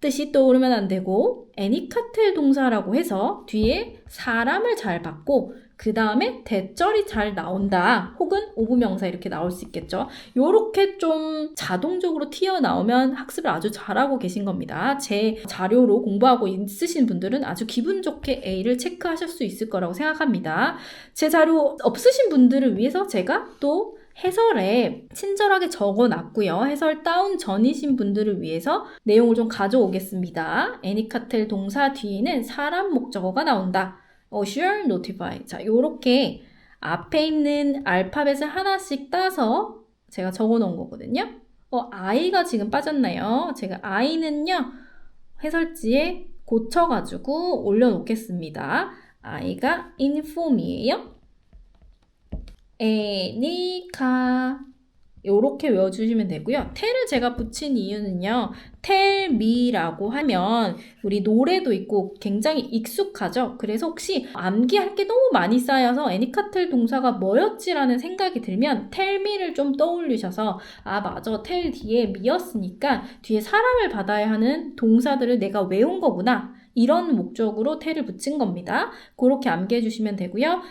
뜻이 떠오르면 안 되고 애니카텔 동사라고 해서 뒤에 사람을 잘 받고 그 다음에 대절이 잘 나온다 혹은 오부명사 이렇게 나올 수 있겠죠. 요렇게 좀 자동적으로 튀어나오면 학습을 아주 잘하고 계신 겁니다. 제 자료로 공부하고 있으신 분들은 아주 기분 좋게 A를 체크하실 수 있을 거라고 생각합니다. 제 자료 없으신 분들을 위해서 제가 또 해설에 친절하게 적어 놨고요. 해설 다운 전이신 분들을 위해서 내용을 좀 가져오겠습니다. 애니카텔 동사 뒤에는 사람 목적어가 나온다. 어, sure, notify. 자, 요렇게 앞에 있는 알파벳을 하나씩 따서 제가 적어 놓은 거거든요. 어, I가 지금 빠졌나요? 제가 I는요, 해설지에 고쳐가지고 올려놓겠습니다. I가 inform이에요. 애니카 요렇게 외워주시면 되고요. 텔을 제가 붙인 이유는요. me라고 하면 우리 노래도 있고 굉장히 익숙하죠. 그래서 혹시 암기할 게 너무 많이 쌓여서 애니카텔 동사가 뭐였지라는 생각이 들면 me를 좀 떠올리셔서 아 맞아 tell 뒤에 me였으니까 뒤에 사람을 받아야 하는 동사들을 내가 외운 거구나. 이런 목적으로 tell을 붙인 겁니다. 그렇게 암기해 주시면 되고요.